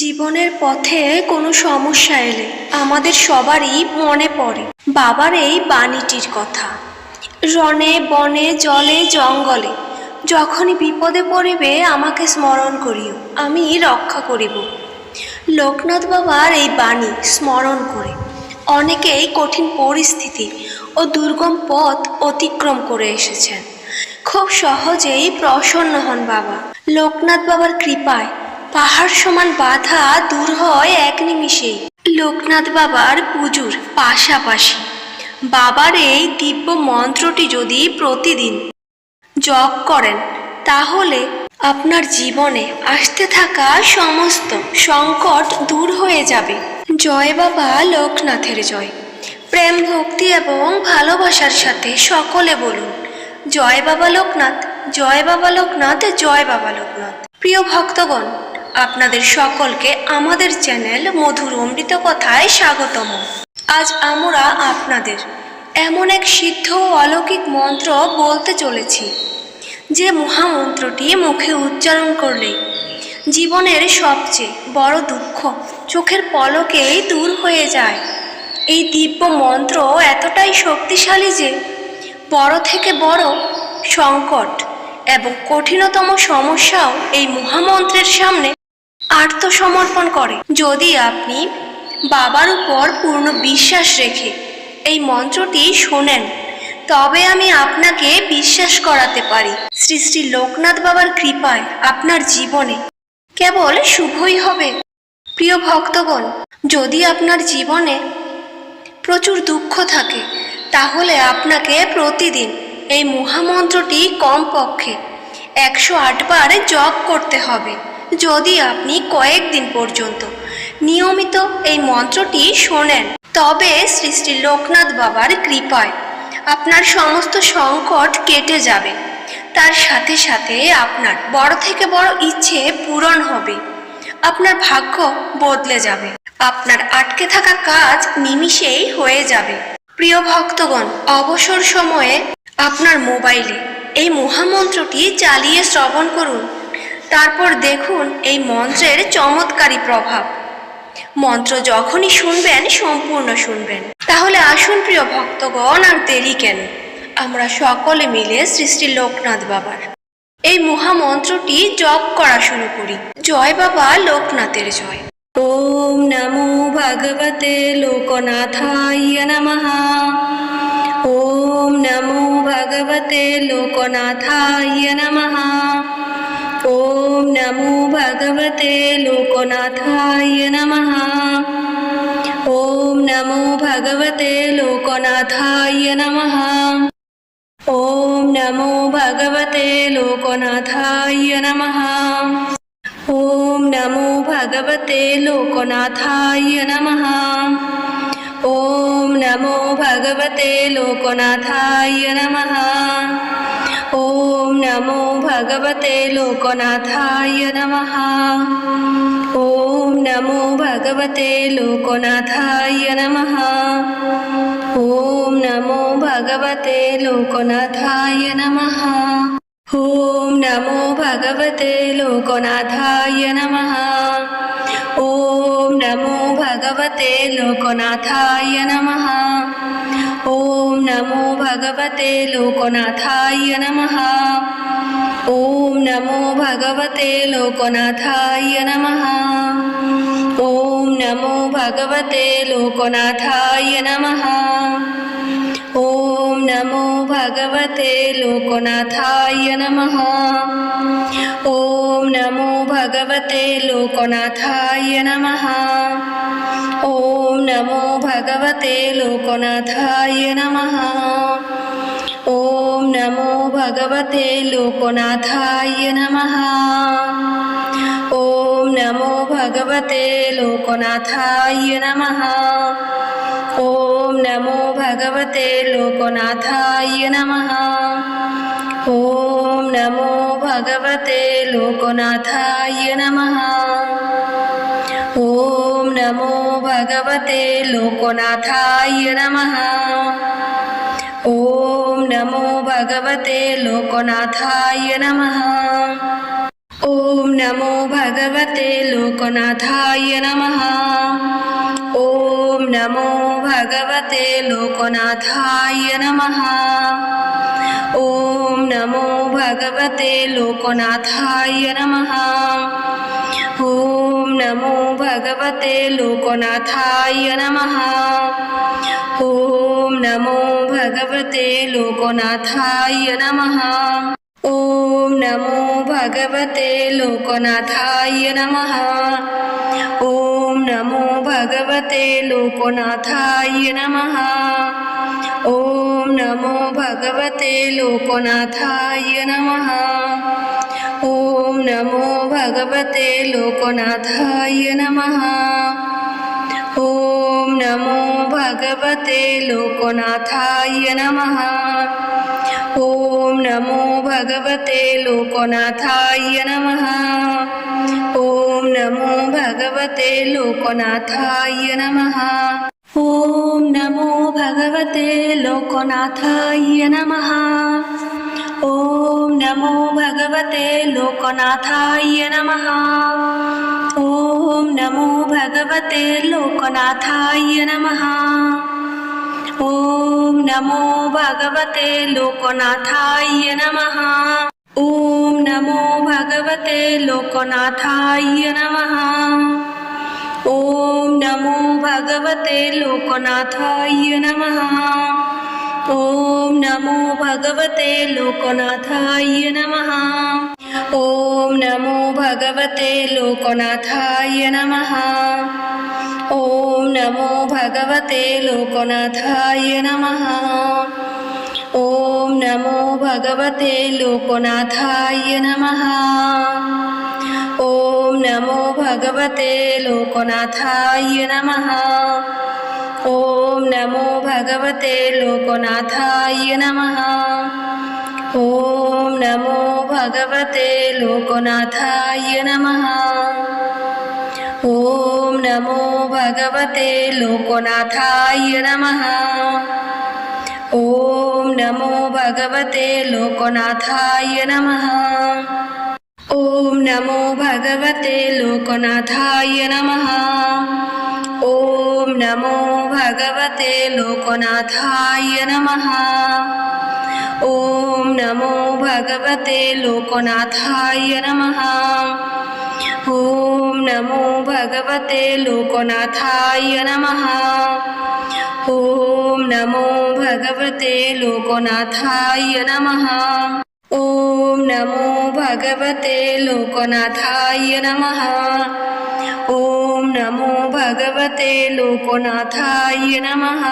জীবনের পথে কোনো সমস্যা এলে আমাদের সবারই মনে পড়ে। বাবার এই বাণীটির কথা। রনে বনে, জলে, জঙ্গলে, যখনই বিপদে পড়িবে আমাকে স্মরণ করিও, আমি রক্ষা করিব। লোকনাথ বাবার এই বাণী স্মরণ করে অনেকেই কঠিন পরিস্থিতি ও দুর্গম পথ অতিক্রম করে এসেছেন। খুব সহজেই প্রসন্ন হন বাবা। লোকনাথ বাবার কৃপায় পাহাড় সমান বাধা দূর হয় এক নিমিষেই। লোকনাথ বাবার পুজোর পাশাপাশি। বাবার এই দিব্য মন্ত্রটি যদি প্রতিদিন জপ করেন, তাহলে আপনার জীবনে আসতে থাকা সমস্ত সংকট দূর হয়ে যাবে। জয় বাবা লোকনাথের জয়। প্রেম, ভক্তি এবং ভালোবাসার সাথে সকলে বলুন, জয় বাবা লোকনাথ, জয় বাবা লোকনাথ, জয় বাবা লোকনাথ। প্রিয় ভক্তগণ আপনাদের সকলকে আমাদের চ্যানেল মধুর অমৃত কথায় স্বাগতম। আজ আমরা আপনাদের এমন এক সিদ্ধ অলৌকিক মন্ত্র বলতে চলেছি, যে মহামন্ত্রটি মুখে উচ্চারণ করলেই জীবনের সবচেয়ে বড় দুঃখ চোখের পলকেই দূর হয়ে যায়। এই দিব্য মন্ত্র এতটাই শক্তিশালী যে বড় থেকে বড় সংকট এবং কঠিনতম সমস্যাও এই মহামন্ত্রের সামনে আত্মসমর্পণ করে। যদি আপনি বাবার উপর পূর্ণ বিশ্বাস রেখে এই মন্ত্রটি শোনেন, তবে আমি আপনাকে বিশ্বাস করাতে পারি। শ্রী শ্রী লোকনাথ বাবার কৃপায় আপনার জীবনে কেবল শুভই হবে। প্রিয় ভক্তগণ, যদি আপনার জীবনে প্রচুর দুঃখ থাকে, তাহলে আপনাকে প্রতিদিন এই মহামন্ত্রটি কমপক্ষে একশো আটবার জপ করতে হবে। যদি আপনি কয়েকদিন পর্যন্ত নিয়মিত এই মন্ত্রটি শোনেন, তবে শ্রী শ্রী লোকনাথ বাবার কৃপায় আপনার সমস্ত সংকট কেটে যাবে। তার সাথে সাথে আপনার বড় থেকে বড় ইচ্ছে পূরণ হবে। আপনার ভাগ্য বদলে যাবে। আপনার আটকে থাকা কাজ নিমিষেই হয়ে যাবে। প্রিয় ভক্তগণ, অবসর সময়ে আপনার মোবাইলে এই মহামন্ত্রটি চালিয়ে শ্রবণ করুন। তারপর দেখুন এই মন্ত্রের চমৎকারী প্রভাব। মন্ত্র যখনই শুনবেন, সম্পূর্ণ শুনবেন। তাহলে আসুন প্রিয় ভক্তগণ, আর দেরি কেন? আমরা সকলে মিলে শ্রী লোকনাথ বাবার এই মহামন্ত্রটি জপ করা শুরু করি। জয় বাবা, লোকনাথের জয়। ওম নমো ভগবতে লোকনাথায় নমঃ। ওম নমো ভগবতে লোকনাথায় নমঃ। ॐ नमो भगवते लोकनाथाय नमः। ॐ नमो भगवते लोकनाथाय नमः। ॐ नमो भगवते लोकनाथाय नमः। ॐ नमो भगवते लोकनाथाय नमः। ॐ नमो भगवते लोकनाथाय नमः। నమో భగవతే లోకనాథాయ నమ ఓం నమో భగవతే లోకనాథాయ నమ ఓం నమో భగవతే లోకనాథాయ నమ ॐ नमो भगवते लोकनाथाय नमः। ॐ नमो भगवते लोकनाथाय नमः। ॐ नमो भगवते लोकनाथाय नमः। ॐ नमो भगवते लोकनाथाय नमः। ॐ नमो भगवते लोकनाथाय नमः। ॐ नमो भगवते लोकनाथाय नमः ॐ नमो भगवते लोकनाथाय नमः ॐ नमो भगवते लोकनाथाय नमः ॐ नमो भगवते लोकनाथाय नमः ॐ नमो भगवते लोकनाथाय नमः ॐ नमो भगवते लोकनाथाय नमः। ॐ नमो भगवते लोकनाथाय नमः। ॐ नमो भगवते लोकनाथाय नमः। ॐ नमो भगवते लोकनाथाय नमः। ॐ नमो भगवते लोकनाथाय नमः। ॐ नमो भगवते लोकनाथाय नमः। ॐ नमो भगवते लोकनाथाय नमः। ॐ नमो भगवते लोकनाथाय नमः। ॐ नमो भगवते लोकनाथाय नमः। ॐ नमो भगवते लोकनाथाय नमः। ॐ नमो भगवते लोकनाथाय नमः। ॐ नमो भगवते लोकनाथाय नमः। ॐ नमो भगवते लोकनाथाय नमः। ॐ नमो भगवते लोकनाथाय नमः। ॐ नमो भगवते लोकनाथाय नमः। ॐ नमो भगवते लोकनाथाय नमः। ॐ नमो भगवते लोकनाथाय नमः। ॐ नमो भगवते लोकनाथाय नमः। भगवते लोकनाथाय नमः। ॐ नमो भगवते लोकनाथाय नमः। ॐ नमो भगवते लोकनाथाय नमः। ॐ नमो भगवते लोकनाथाय नमः। ॐ नमो भगवते लोकनाथाय नमः। ॐ नमो भगवते लोकनाथाय नमः ॐ नमो भगवते लोकनाथाय नमः ॐ नमो भगवते लोकनाथाय नमः ॐ नमो भगवते लोकनाथाय नमः ॐ नमो भगवते लोकनाथाय नमः ॐ नमो भगवते लोकनाथाय नमः ॐ नमो भगवते लोकनाथाय नमः ॐ नमो भगवते लोकनाथाय नमः ॐ नमो भगवते लोकनाथाय नमः ॐ नमो भगवते लोकनाथाय नमः ॐ नमो भगवते लोकनाथाय नमः। ॐ नमो भगवते लोकनाथाय नमः। ॐ नमो भगवते लोकनाथाय नमः। ॐ नमो भगवते लोकनाथाय नमः। ॐ नमो भगवते लोकनाथाय नमः